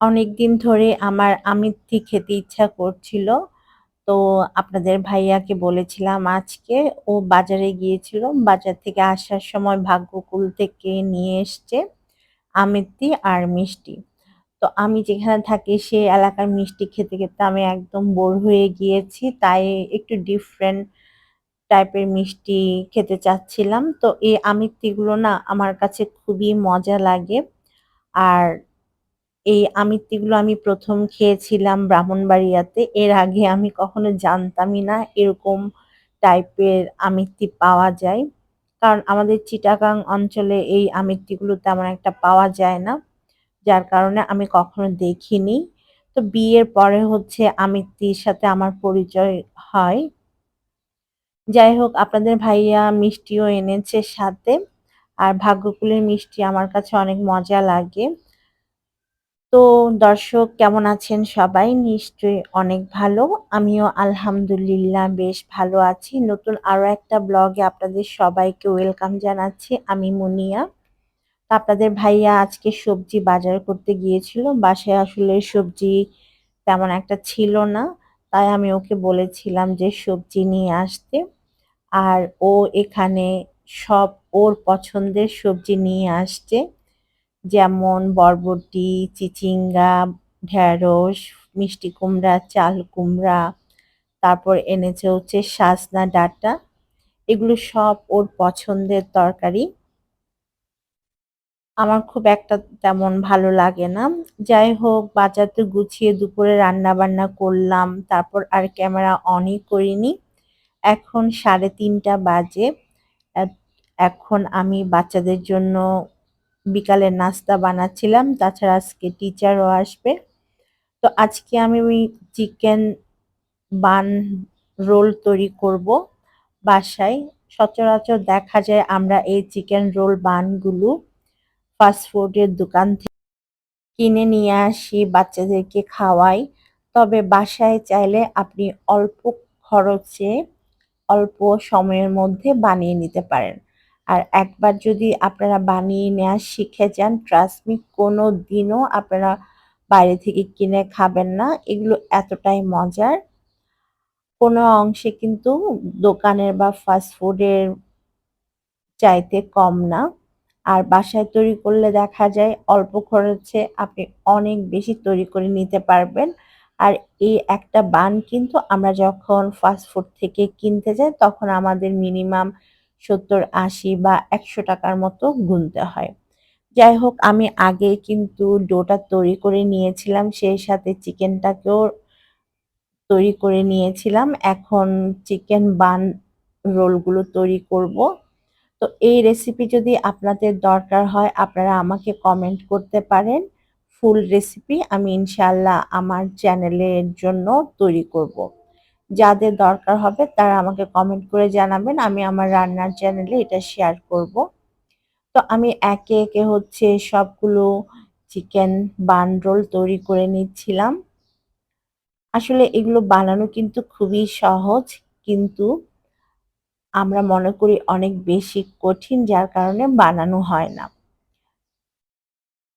অনেকদিন ধরে আমার আমিত্তি খেতে ইচ্ছা করছিল। তো আপনাদের ভাইয়াকে বলেছিলাম আজকে ও বাজারে গিয়েছিল। বাজার থেকে আসার সময় ভাগ্যকুল থেকে নিয়ে এসছে আমিত্তি আর মিষ্টি। তো আমি যেখানে থাকি সেই এলাকার মিষ্টি খেতে, খেতে আমি একদম বোর হয়ে গিয়েছি। তাই একটু ডিফারেন্ট টাইপের মিষ্টি খেতে চাচ্ছিলাম। তো এই আমিত্তিগুলো না আমার কাছে খুবই মজা লাগে। আর এই আমিত্তিগুলো আমি প্রথম খেয়েছিলাম ব্রাহ্মণবাড়িয়াতে। এর আগে আমি কখনো জানতামই না এরকম টাইপের আমিত্তি পাওয়া যায়। কারণ আমাদের চিটাগাং অঞ্চলে এই আমিত্তিগুলো তেমন একটা পাওয়া যায় না। যার কারণে আমি কখনো দেখিনি। তো বিয়ের পরে হচ্ছে আমিত্তির সাথে আমার পরিচয় হয়। যাই হোক, আপনাদের ভাইয়া মিষ্টিও এনেছে সাথে। আর ভাগ্যকুলের মিষ্টি আমার কাছে অনেক মজা লাগে। তো দর্শক, কেমন আছেন সবাই? নিশ্চয়ই অনেক ভালো। আমিও আলহামদুলিল্লাহ বেশ ভালো আছি। নতুন আরও একটা ব্লগে আপনাদের সবাইকে ওয়েলকাম জানাচ্ছি। আমি মুনিয়া। আপনাদের ভাইয়া আজকে সবজি বাজার করতে গিয়েছিল। বাসায় আসলে সবজি তেমন একটা ছিল না। তাই আমি ওকে বলেছিলাম যে সবজি নিয়ে আসতে। আর ও এখানে সব ওর পছন্দের সবজি নিয়ে আসছে। যেমন বরবটি, চিচিঙ্গা, ঢেঁড়স, মিষ্টি কুমড়া, চাল কুমড়া, তারপর এনেছে হচ্ছে সাজনা ডাঁটা। এগুলো সব ওর পছন্দের তরকারি। আমার খুব একটা তেমন ভালো লাগে না। যাই হোক বাজার গুছিয়ে দুপুরে রান্না বান্না করলাম। তারপর আর ক্যামেরা অনই করিনি। এখন সাড়ে তিনটা বাজে। এখন আমি বাচ্চাদের জন্য বিকালের নাস্তা বানাচ্ছিলাম, তাছাড়া আজকে টিচারও আসবে। তো আজকে আমি ওই চিকেন বান রোল তৈরি করব বাসায়। সচরাচর দেখা যায় আমরা এই চিকেন রোল বানগুলো ফাস্টফুডের দোকান থেকে কিনে নিয়ে আসি, বাচ্চাদেরকে খাওয়াই। তবে বাসায় চাইলে আপনি অল্প খরচে অল্প সময়ের মধ্যে বানিয়ে নিতে পারেন। আর একবার যদি আপনারা বানিয়ে নেওয়া শিখে যান ট্রাস্টমি কোনো দিনও আপনারা বাইরে থেকে কিনে খাবেন না। এগুলো এতটাই মজার। কোনো অংশে কিন্তু দোকানের বা ফাস্টফুডের চাইতে কম না। আর বাসায় তৈরি করলে দেখা যায় অল্প খরচে আপনি অনেক বেশি তৈরি করে নিতে পারবেন। আর এই একটা বান কিন্তু আমরা যখন ফাস্টফুড থেকে কিনতে যাই, তখন আমাদের মিনিমাম সত্তর, আশি বা একশো টাকার মতো গুনতে হয়। যাই হোক, আমি আগে কিন্তু ডোটা তৈরি করে নিয়েছিলাম, সেই সাথে চিকেনটাকেও তৈরি করে নিয়েছিলাম। এখন চিকেন বান রোলগুলো তৈরি করব। তো এই রেসিপি যদি আপনাদের দরকার হয়, আপনারা আমাকে কমেন্ট করতে পারেন। ফুল রেসিপি আমি ইনশাল্লাহ আমার চ্যানেলের জন্য তৈরি করব। যাদের দরকার হবে তারা আমাকে কমেন্ট করে জানাবেন। আমি আমার রান্নার চ্যানেলে এটা শেয়ার করব। তো আমি একে একে হচ্ছে সবগুলো চিকেন বান রোল তৈরি করে নিচ্ছিলাম। আসলে এগুলো বানানো কিন্তু খুবই সহজ, কিন্তু আমরা মনে করি অনেক বেশি কঠিন, যার কারণে বানানো হয় না।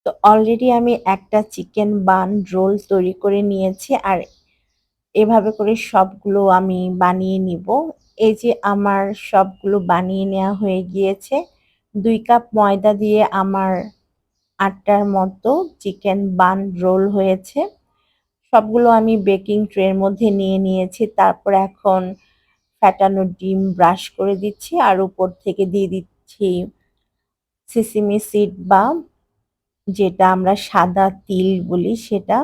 তো অলরেডি আমি একটা চিকেন বান রোল তৈরি করে নিয়েছি, আর এভাবে করে সবগুলো আমি বানিয়ে নিব। এই যে আমার সবগুলো বানিয়ে নেওয়া হয়ে গিয়েছে। দুই কাপ ময়দা দিয়ে আমার আটটার মতো চিকেন বান রোল হয়েছে। সবগুলো আমি বেকিং ট্রের মধ্যে নিয়ে নিয়েছি। তারপর এখন ফ্যাটানো ডিম ব্রাশ করে দিচ্ছি আর উপর থেকে দিয়ে দিচ্ছি সিসিমি সিড বা যেটা আমরা সাদা তিল বলি সেটা।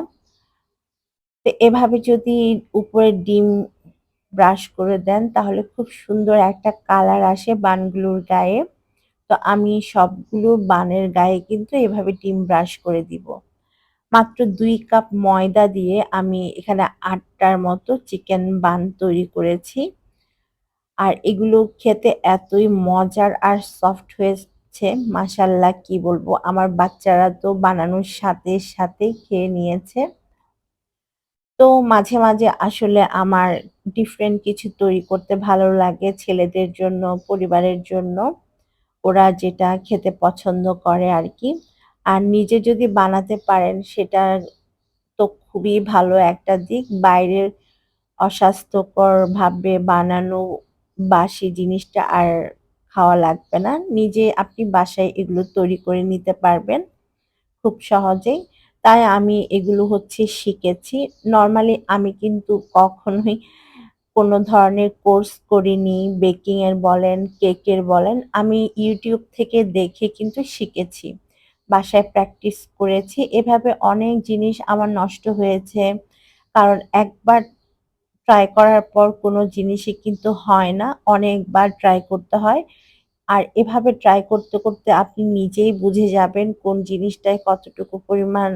তো এভাবে যদি উপরে ডিম ব্রাশ করে দেন, তাহলে খুব সুন্দর একটা কালার আসে বানগুলোর গায়ে। তো আমি সবগুলো বানের গায়ে কিন্তু এভাবে ডিম ব্রাশ করে দিব। মাত্র দুই কাপ ময়দা দিয়ে আমি এখানে আটটার মতো চিকেন বান তৈরি করেছি। আর এগুলো খেতে এতই মজার আর সফট হয়েছে মাসাল্লাহ কি বলব? আমার বাচ্চারা তো বানানোর সাথে সাথে খেয়ে নিয়েছে। তো মাঝে মাঝে আসলে আমার ডিফারেন্ট কিছু তৈরি করতে ভালো লাগে ছেলেদের জন্য, পরিবারের জন্য। ওরা যেটা খেতে পছন্দ করে আর কি আর নিজে যদি বানাতে পারেন, সেটার তো খুবই ভালো একটা দিক। বাইরের অস্বাস্থ্যকর ভাবে বানানো বাসি জিনিসটা আর খাওয়া লাগবে না। নিজে আপনি বাসায় এগুলো তৈরি করে নিতে পারবেন। খুব সহজেই। তাই আমি এগুলো হচ্ছে শিখেছি। নর্মালি আমি কিন্তু কখনোই কোনো ধরনের কোর্স করিনি বেকিং এর বলেন কেকের বলেন, আমি ইউটিউব থেকে দেখে কিন্তু শিখেছি। বাসায় প্র্যাকটিস করেছি। এভাবে অনেক জিনিস আমার নষ্ট হয়েছে। কারণ একবার ট্রাই করার পর কোনো জিনিসই কিন্তু হয় না। অনেকবার ট্রাই করতে হয়। আর এভাবে ট্রাই করতে করতে আপনি নিজেই বুঝে যাবেন কোন জিনিসটায় কতটুকু পরিমাণ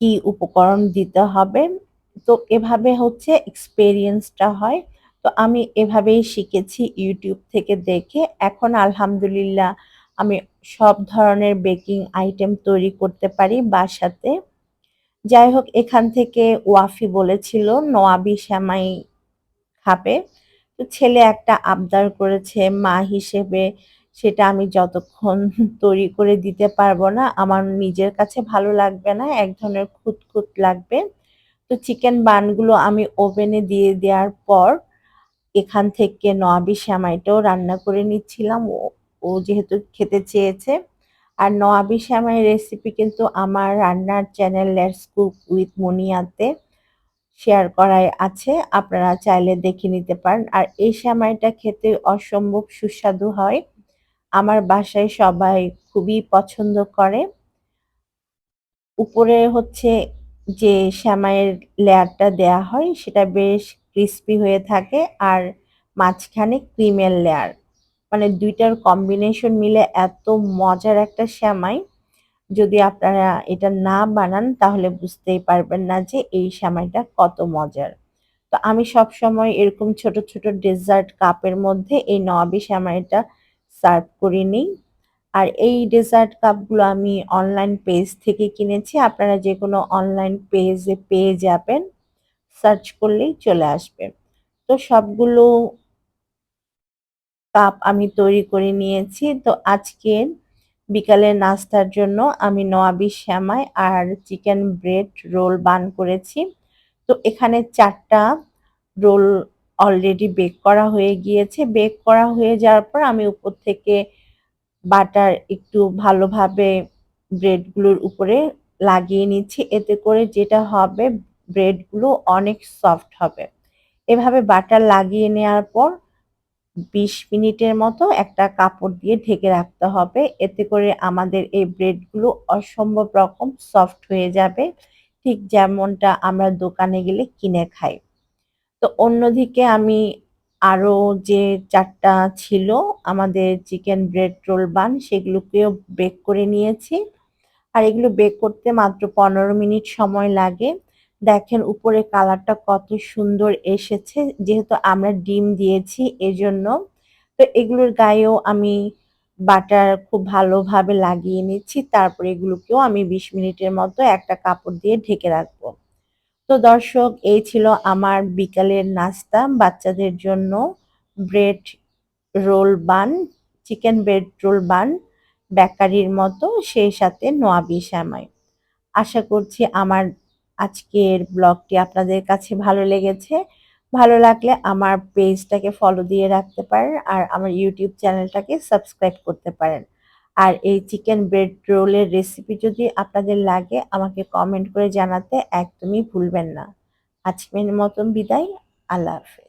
কি উপকরণ দিতে হবে। তো এভাবে হচ্ছে এক্সপেরিয়েন্সটা হয়। তো আমি এভাবেই শিখেছি ইউটিউব থেকে দেখে। এখন আলহামদুলিল্লাহ আমি সব ধরনের বেকিং আইটেম তৈরি করতে পারি বাসাতে। যাই হোক, এখান থেকে ওয়াফি বলেছিল, নোয়াবি শ্যামাই খাবে। তো ছেলে একটা আবদার করেছে, মা হিসেবে সেটা আমি যতক্ষণ তৈরি করে দিতে পারব না, আমার নিজের কাছে ভালো লাগবে না, এক ধরনের খুঁতখুঁত লাগবে। তো চিকেন বানগুলো আমি ওভেনে দিয়ে দেওয়ার পর এখান থেকে নয়াবি শ্যামাইটাও রান্না করে নিচ্ছিলাম। ও ও যেহেতু খেতে চেয়েছে। আর নয়াবি শ্যামাই রেসিপি কিন্তু আমার রান্নার চ্যানেল লেটস কুক উইথ মুনিয়াতে শেয়ার করাই আছে। আপনারা চাইলে দেখে নিতে পারেন। আর এই শ্যামাইটা খেতে অসম্ভব সুস্বাদু হয়। আমার বাসায় সবাই খুবই পছন্দ করে। উপরে হচ্ছে যে শ্যামাইয়ের লেয়ারটা দেয়া হয়, সেটা বেশ ক্রিস্পি হয়ে থাকে আর মাঝখানে ক্রিমের লেয়ার। মানে দুইটার কম্বিনেশন মিলে এত মজার একটা শ্যামাই। যদি আপনারা এটা না বানান, তাহলে বুঝতেই পারবেন না যে এই শ্যামাইটা কত মজার। তো আমি সব সময় এরকম ছোট ছোট ডেজার্ট কাপের মধ্যে এই নবাবি শ্যামাইটা সার্ভ করে নিই। আর এই ডেজার্ট কাপগুলো আমি অনলাইন পেজ থেকে কিনেছি। আপনারা যে কোনো অনলাইন পেজে পেয়ে যাবেন, সার্চ করলেই চলে আসবে। তো সবগুলো কাপ আমি তৈরি করে নিয়েছি। তো আজকে বিকালের নাস্তার জন্য আমি নোয়াবি শ্যামাই আর চিকেন ব্রেড রোল বান করেছি। তো এখানে চারটা রোল অলরেডি বেক করা হয়ে গিয়েছে। বেক করা হয়ে যাওয়ার পর আমি উপর থেকে বাটার একটু ভালোভাবে ব্রেডগুলোর উপরে লাগিয়ে নিচ্ছি। এতে করে যেটা হবে ব্রেডগুলো অনেক সফট হবে। এভাবে বাটার লাগিয়ে নেওয়ার পর বিশ মিনিটের মতো একটা কাপড় দিয়ে ঢেকে রাখতে হবে। এতে করে আমাদের এই ব্রেডগুলো অসম্ভব রকম সফট হয়ে যাবে। ঠিক যেমনটা আমরা দোকানে গেলে কিনে খাই। তো অন্যদিকে আমি আরও যে চারটা ছিল, আমাদের চিকেন ব্রেড রোল বান সেগুলোকেও বেক করে নিয়েছি। আর এগুলো বেক করতে মাত্র পনেরো মিনিট সময় লাগে। দেখেন উপরে কালারটা কত সুন্দর এসেছে, যেহেতু আমরা ডিম দিয়েছি এজন্য। তো এগুলোর গায়েও আমি বাটার খুব ভালোভাবে লাগিয়ে নিচ্ছি, তারপরে এগুলোকেও আমি বিশ মিনিটের মতো একটা কাপড় দিয়ে ঢেকে রাখব। তো দর্শক, এই ছিল আমার বিকালের নাস্তা। বাচ্চাদের জন্য bread roll bun, chicken bread roll bun বেকারির মতো, সেই সাথে নোয়াবি শ্যামাই। আশা করছি আমার আজকের ব্লগটি আপনাদের কাছে ভালো লেগেছে। ভালো লাগলে আমার পেজটাকে ফলো দিয়ে রাখতে পারেন আর আমার ইউটিউব চ্যানেলটাকে সাবস্ক্রাইব করতে পারেন। আর এই চিকেন ব্রেড রোলের রেসিপি যদি আপনাদের লাগে, আমাকে কমেন্ট করে জানাতে একদমই ভুলবেন না। আজকের মতন বিদায়, আল্লাহ হাফেজ।